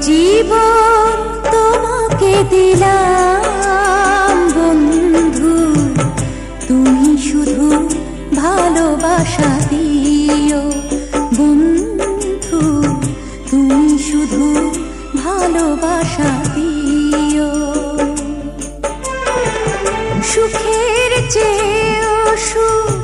জীবন তোমাকে দিলাম, বন্ধু। তুমি শুধু ভালোবাসা দিও, বন্ধু। তুমি শুধু ভালোবাসা দিও। সুখের চেয়েও সুখ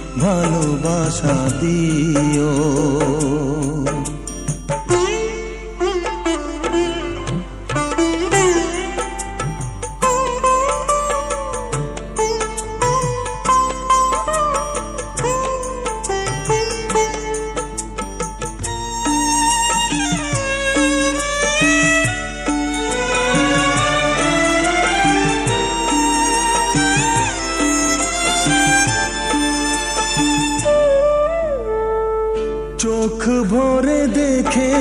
ভালোবাসা দিও।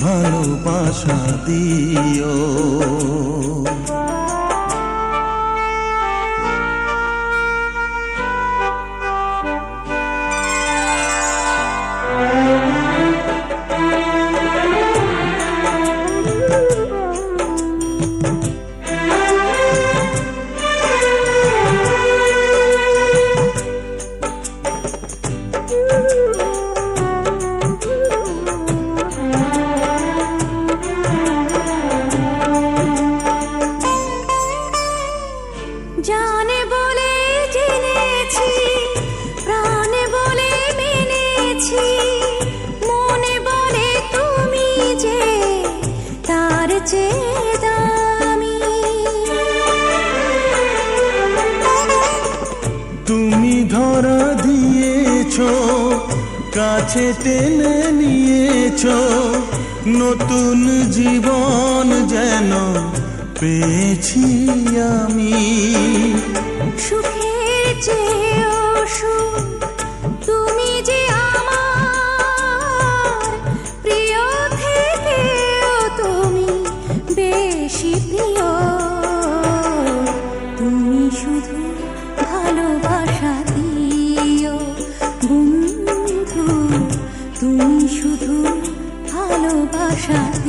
ভালোবাসা দিও। তার চেয়ে দামি। তুমি ধরা দিয়েছ কাছে টেনে নিয়েছ নতুন জীবন যেন পেয়েছি আমি। সুখের তুমি যে প্রিয় তুমি তুমি শুধু ভালোবাসা তুমি শুধু ভালোবাসা